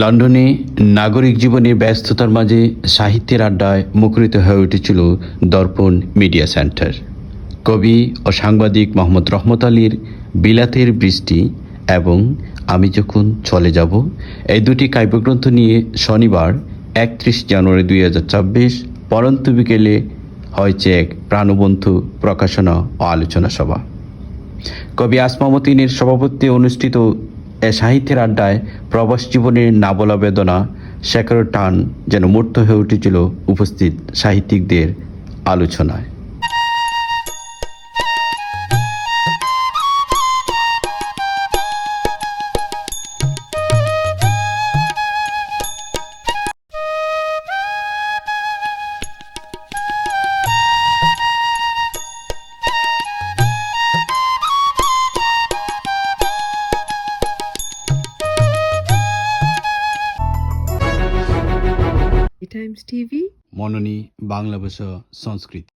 লন্ডনে নাগরিক জীবনে ব্যস্ততার মাঝে সাহিত্যের আড্ডায় মুখরিত হয়ে উঠেছিল দর্পণ মিডিয়া সেন্টার। কবি ও সাংবাদিক মোহাম্মদ রহমত আলীর বিলাতের বৃষ্টি এবং আমি যখন চলে যাব, এই দুটি কাব্যগ্রন্থ নিয়ে শনিবার একত্রিশ জানুয়ারি দুই হাজার চব্বিশ পরন্ত বিকেলে হয়েছে এক প্রাণবন্ধু প্রকাশনা ও আলোচনা সভা। কবি আসমামতিনের সভাপতিত্বে অনুষ্ঠিত সাহিত্যের আড্ডায় প্রবাস জীবনের নাবলা বেদনা শেখর টান যেন মূর্ত হয়ে উঠেছিল উপস্থিত সাহিত্যিকদের আলোচনায়। Times TV. মননী বাংলা ভাষা সংস্কৃতি।